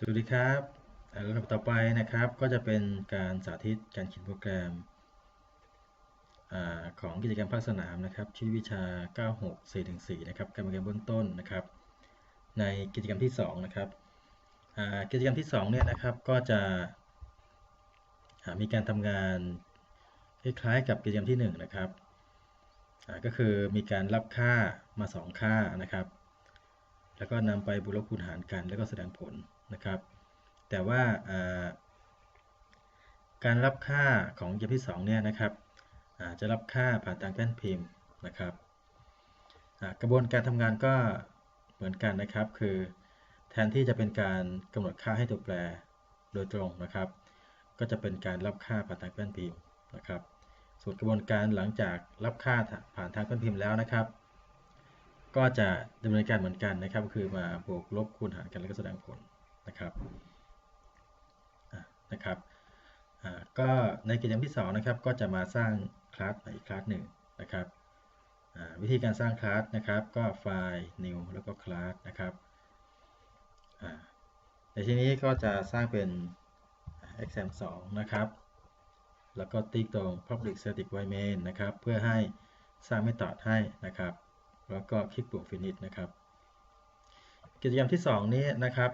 สวัสดีครับลำดับต่อไปนะครับก็จะเป็นการสาธิตการเขียนโปรแกรมอของกิจกรรมภาคสนามนะครับที่วิชา 964-4นะครับการเรียนเบื้องต้นนะครับ ในกิจกรรมที่ 2 นะครับกิจกรรมที่2เนี่ยนะครับก็จะมีการทำงานคล้ายๆกับกิจกรรมที่ 1 นะครับก็คือมีการรับค่ามา 2 ค่านะครับ แล้วก็นำไปบวกลบคูณหารกันแล้วก็แสดงผล นะครับ แต่ว่าการรับค่าของกิจกมที่2เนี่ยนะครับจะรับค่าผ่านทางแป้นพิมพ์นะครับกระบวนการทำงานก็เหมือนกันนะครับ คือแทนที่จะเป็นการกำหนดค่าให้ตัวแปรโดยตรงนะครับ ก็จะเป็นการรับค่าผ่านทางแป้นพิมพ์นะครับส่วนกระบวนการหลังจากรับค่าผ่านทางแป้นพิมพ์แล้วนะครับ ก็จะดำเนินการเหมือนกันนะครับ คือมาบวกลบคูณหารกันแล้วก็แสดงผล นะครับนะครับก็ในกิจกรรมที่2นะครับก็จะมาสร้างคลาสใหม่อีกคลาสหนึ่งนะครับวิธีการสร้างคลาสนะครับก็ไฟล์ new แล้วก็คลาสนะครับอ่าในที่นี้ก็จะสร้างเป็น exam 2นะครับ แล้วก็ติ๊กตรง public static void main นะครับ เพื่อให้สร้างไม่ตอดให้นะครับ แล้วก็คลิกปุ่ม finish นะครับ กิจกรรมที่ 2 นี้นะครับ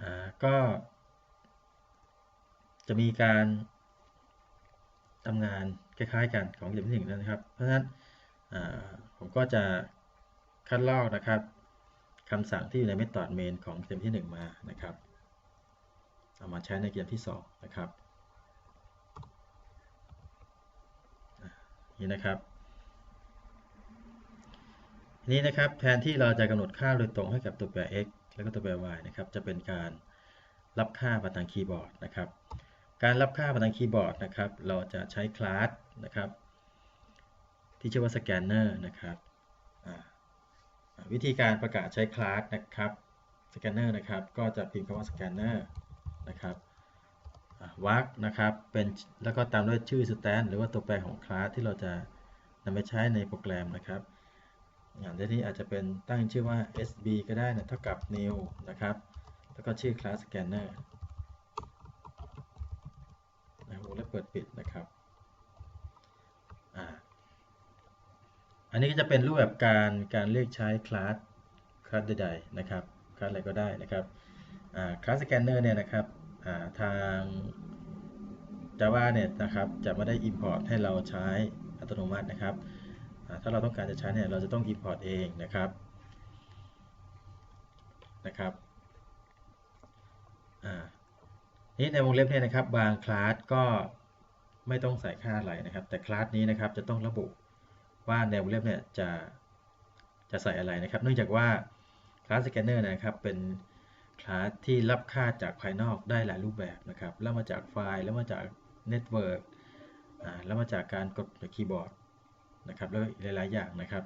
อ่า ก็ จะมีการทำงานคล้ายๆ กันของกิจกรรมที่หนึ่งนะครับ เพราะฉะนั้นผมก็จะคัดลอกนะครับคำสั่งที่อยู่ในเมธอดเมนของกิจกรรมที่ 1 มานะครับ เอามาใช้ในกิจกรรมที่ 2 นะครับนี่นะครับนี้นะครับแทนที่เราจะกำหนดค่าโดยตรงให้กับตัวแปร x แล้วก็ตัวแปร y นะครับ จะเป็นการ รับค่าผ่านทางคีย์บอร์ดนะครับ การรับค่าผ่านทางคีย์บอร์ดนะครับ เราจะใช้คลาสนะครับที่ชื่อว่าสแกนเนอร์นะครับวิธีการประกาศใช้คลาสนะครับสแกนเนอร์นะครับ ก็จะพิมพ์คำว่าสแกนเนอร์นะครับวักนะครับเป็นแล้วก็ตามด้วยชื่อ stand หรือว่าตัวแปรของคลาสที่เราจะนำไปใช้ในโปรแกรมนะครับอย่างที่อาจจะเป็นตั้งชื่อว่า sb ก็ได้นะเท่ากับ new นะครับ แล้วก็ชื่อคลาส scanner นะวงเล็บเปิดปิดนะครับอ่าอันนี้ก็จะเป็นรูปแบบการการเรียกใช้คลาสคลาสใดๆนะครับคลาสอะไรก็ได้นะครับคลาส scanner เนี่ยนะครับทาง Java เนี่ยนะครับจะไม่ได้ import ให้เราใช้อัตโนมัตินะครับถ้าเราต้องการจะใช้เนี่ยเราจะต้อง import เองนะครับนะครับ นี่ในวงเล็บเนี่ยนะครับบางคลาสก็ไม่ต้องใส่ค่าอะไรนะครับ แต่คลาสนี้นะครับจะต้องระบุว่าในวงเล็บเนี่ยจะจะใส่อะไรนะครับ เนื่องจากว่าคลาสสแกนเนอร์นะครับเป็นคลาสที่รับค่าจากภายนอกได้หลายรูปแบบนะครับแล้วมาจากไฟล์แล้วมาจากเน็ตเวิร์กแล้วมาจากการกดคีย์บอร์ดนะครับแล้วหลาย ๆ อย่างนะครับ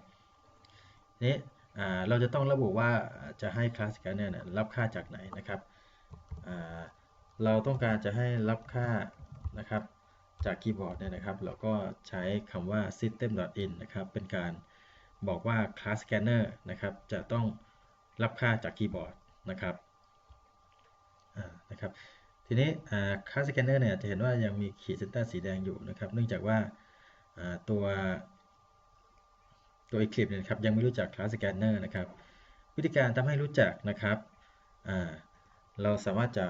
นี้เราจะต้องระบุว่าจะให้คลาสสแกนเนอร์รับค่าจากไหนนะครับ เราต้องการจะให้รับค่านะครับจากคีย์บอร์ดเนี่ยนะครับ เราก็ใช้คำว่า system.in นะครับ เป็นการบอกว่า class scanner นะครับ จะต้องรับค่าจากคีย์บอร์ดนะครับนะครับ ทีนี้ class scanner เนี่ยจะเห็นว่ายังมีขีดเส้นใต้สีแดงอยู่นะครับ เนื่องจากว่าตัวตัว Eclipse เนี่ยครับยังไม่รู้จัก class scanner นะครับ วิธีการทำให้รู้จักนะครับ เราสามารถจะ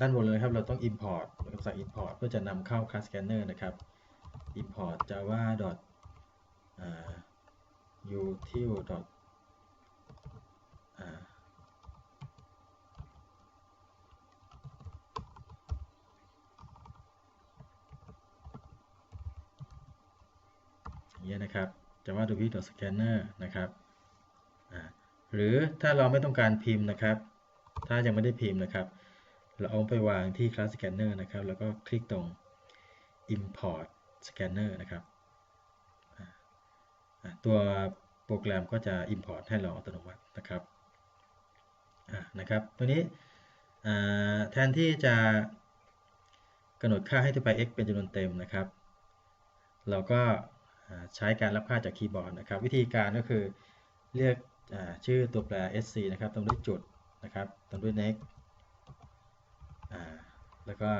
ด้านบนเลยครับ เราต้อง import คำสั่ง import เพื่อจะนำเข้า class scanner นะครับ import java util อย่างนี้นะครับ java util scanner นะครับ หรือถ้าเราไม่ต้องการพิมพ์นะครับ ถ้ายังไม่ได้พิมพ์นะครับ เราเอาไปวางที่ class scanner นะครับ แล้วก็คลิกตรง import scanner นะครับตัวโปรแกรมก็จะ import ให้เราอัตโนมัตินะครับนะครับตัวนี้แทนที่จะกำหนดค่าให้ตัวไป x เป็นจำนวนเต็มนะครับ เราก็ใช้การรับค่าจากคีย์บอร์ดนะครับ วิธีการก็คือเรียกชื่อตัวแปร sc นะครับตามด้วยจุด นะครับตามด้วย next อ่าแล้วก็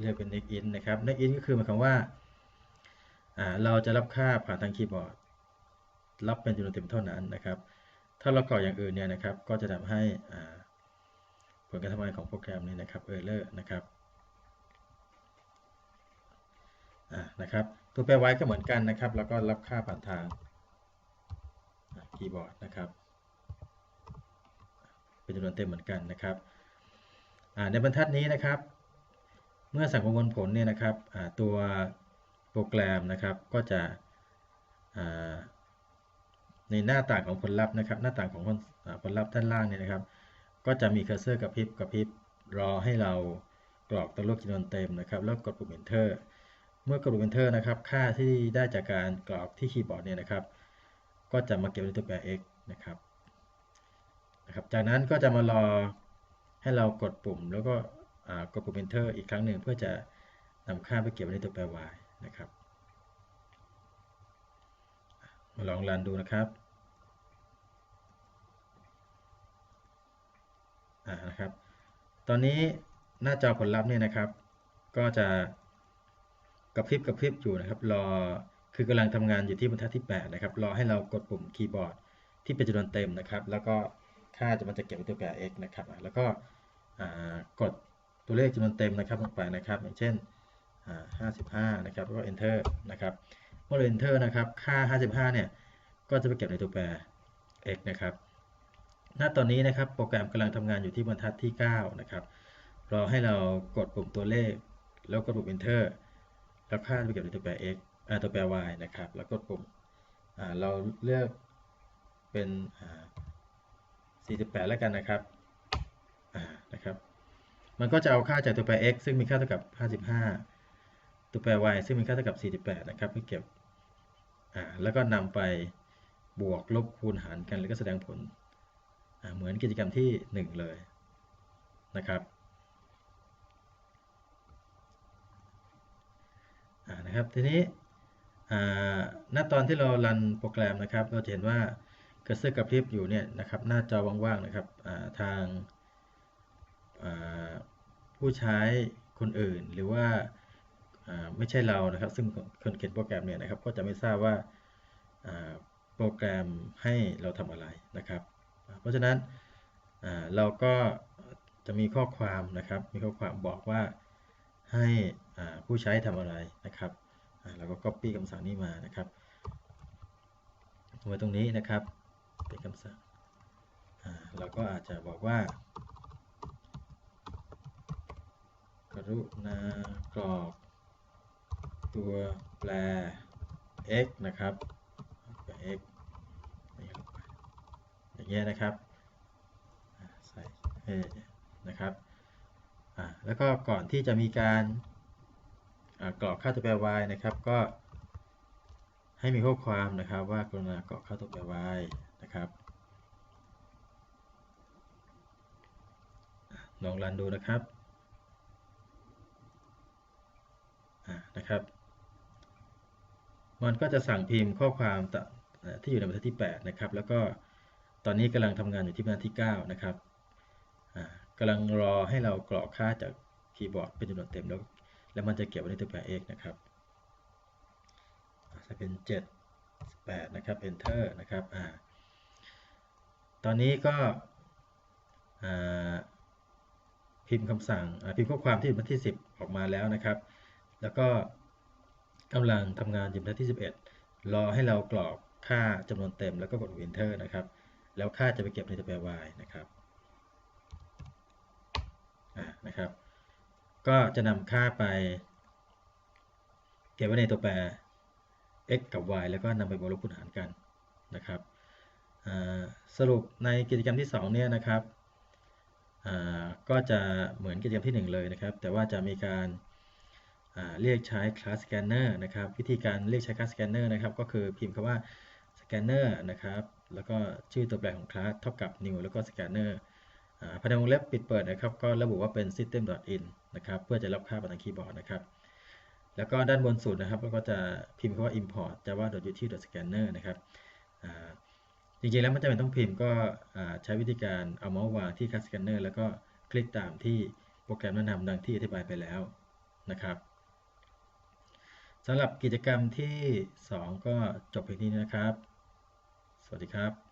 เรียกเป็น next in นะครับ next in ก็คือหมายความว่าอ่าเราจะรับค่าผ่านทางคีย์บอร์ด รับเป็นจำนวนเต็มเท่านั้นนะครับ ถ้าเรากรอกอย่างอื่นเนี่ยนะครับ ก็จะทำให้อ่าผลการทำงานของโปรแกรมนี้นะครับ error นะครับอ่านะครับ ตัวแปรไว้ก็เหมือนกันนะครับ แล้วก็รับค่าผ่านทางคีย์บอร์ดนะครับ เป็นจำนวนเต็มเหมือนกันนะครับในบรรทัดนี้นะครับ เมื่อสั่งประมวลผลเนี่ยนะครับตัวโปรแกรมนะครับก็จะในหน้าต่างของผลลัพธ์นะครับ หน้าต่างของผลผลลัพธ์ด้านล่างเนี่ยนะครับ ก็จะมีเคอร์เซอร์กระพริบกระพริบรอให้เรากรอกตัวเลขจำนวนเต็มนะครับ แล้วกดปุ่ม enter เมื่อกดปุ่ม enter นะครับ ค่าที่ได้จากการกรอกที่คีย์บอร์ดเนี่ยนะครับ ก็จะมาเก็บในตัวแปร x นะครับ นะครับ จากนั้นก็จะมารอให้เรากดปุ่ม แล้วก็อ่ากดปุ่ม enter อีกครั้งหนึ่งเพื่อจะนำค่าไปเก็บไว้ในตัวแปร y นะครับ มาลองรันดูนะครับอ่านะครับ ตอนนี้หน้าจอผลลัพธ์เนี่ยนะครับ ก็จะกระพริบกระพริบอยู่นะครับ รอคือกำลังทำงานอยู่ที่บรรทัดที่ 8 นะครับ รอให้เรากดปุ่มคีย์บอร์ดที่เป็นจำนวนเต็มนะครับ แล้วก็ ค่าจะมันจะเก็บไว้ตัวแปร x นะครับ แล้วก็กดตัวเลขจำนวนเต็มนะครับลงไปนะครับ อย่างเช่น 55 นะครับ แล้วก็ enter นะครับ เมื่อเรา enter นะครับ ค่า 55 เนี่ย ก็จะไปเก็บในตัวแปร x นะครับ ณ ตอนนี้นะครับ โปรแกรมกำลังทำงานอยู่ที่บรรทัดที่ 9 นะครับ รอให้เรากดปุ่มตัวเลข แล้วกดปุ่ม enter แล้วค่าจะไปเก็บในตัวแปร x ตัวแปร y นะครับ แล้วกดปุ่มเราเลือกเป็น 48 แล้วกันนะครับนะครับ มันก็จะเอาค่าจากตัวแปร x ซึ่งมีค่าเท่ากับ 55 ตัวแปร y ซึ่งมีค่าเท่ากับ 48 นะครับไปเก็บแล้วก็นำไปบวกลบคูณหารกัน แล้วก็แสดงผลเหมือนกิจกรรมที่ 1 เลยนะครับนะครับทีนี้ณตอนที่เรารันโปรแกรมนะครับ เราจะเห็นว่า เคอร์เซอกระพริบอยู่เนี่ยนะครับหน้าจอว่างๆนะครับาทางาผู้ใช้คนอื่นหรือว่าาไม่ใช่เรานะครับ ซึ่งคนเขียนโปรแกรมเนี่ยนะครับ ก็จะไม่ทราบว่าาโปรแกรมให้เราทำอะไรนะครับ เพราะฉะนั้นเราก็จะมีข้อความนะครับ มีข้อความบอกว่าให้ผู้ใช้ทำอะไรนะครับเราก็ copy คำสั่งนี้มานะครับไว้ตรงนี้นะครับ เป็นคำสั่งเราก็อาจจะบอกว่ากรุณากรอกตัวแปร x นะครับ x อย่างเงี้ยนะครับใส่นะครับแล้วก็ก่อนที่จะมีการกรอกค่าตัวแปร y นะครับ ก็ให้มีข้อความนะครับว่ากรุณากรอกค่าตัวแปร y นะครับ ลองรันดูนะครับนะครับ มันก็จะสั่งพิมพ์ข้อความที่อยู่ในบรรทัดที่ 8 นะครับ แล้วก็ตอนนี้กำลังทำงานอยู่ที่บรรทัดที่ 9 นะครับกำลังรอให้เรากรอกค่าจากคีย์บอร์ดเป็นจำนวนเต็มแล้ว แล้วมันจะเก็บไว้ในตัวแปร x นะครับจะเป็น 7 8 นะครับ enter นะครับ อ่า ตอนนี้ก็พิมพ์คำสั่งพิมพ์ข้อความที่อยู่บรรทัดที่ 10 ออกมาแล้วนะครับ แล้วก็กำลังทำงานอยู่บรรทัดที่ 11 รอให้เรากรอกค่าจำนวนเต็มแล้วก็กด enter นะครับ แล้วค่าจะไปเก็บในตัวแปร y นะครับนะครับ ก็จะนำค่าไป เก็บไว้ในตัวแปร x กับ y แล้วก็นำไปบวกลบคูณหารกันนะครับ สรุปในกิจกรรมที่2เนี่ยนะครับก็จะเหมือนกิจกรรมที่ 1 เลยนะครับ แต่ว่าจะมีการเรียกใช้ class scanner นะครับ วิธีการเรียกใช้ class scanner นะครับ ก็คือพิมพ์คำว่า scanner นะครับ แล้วก็ชื่อตัวแปรของ class เท่ากับ new แล้วก็ scanner อ่าภายในวงเล็บปิดเปิดนะครับ ก็ระบุว่าเป็น system.in นะครับ เพื่อจะรับค่าผ่านทางคีย์บอร์ดนะครับ แล้วก็ด้านบนสุดนะครับ ก็จะพิมพ์คำว่า import java.util.scanner นะครับ จริงๆแล้วมันจะเป็นต้องพิมพ์ก็ใช้วิธีการเอาเมาส์วางที่คัสแกนเนอร์แล้วก็คลิกตามที่โปรแกรมแนะนำดังที่อธิบายไปแล้วนะครับสำหรับกิจกรรมที่ 2 ก็จบเพียงนี้นะครับ สวัสดีครับ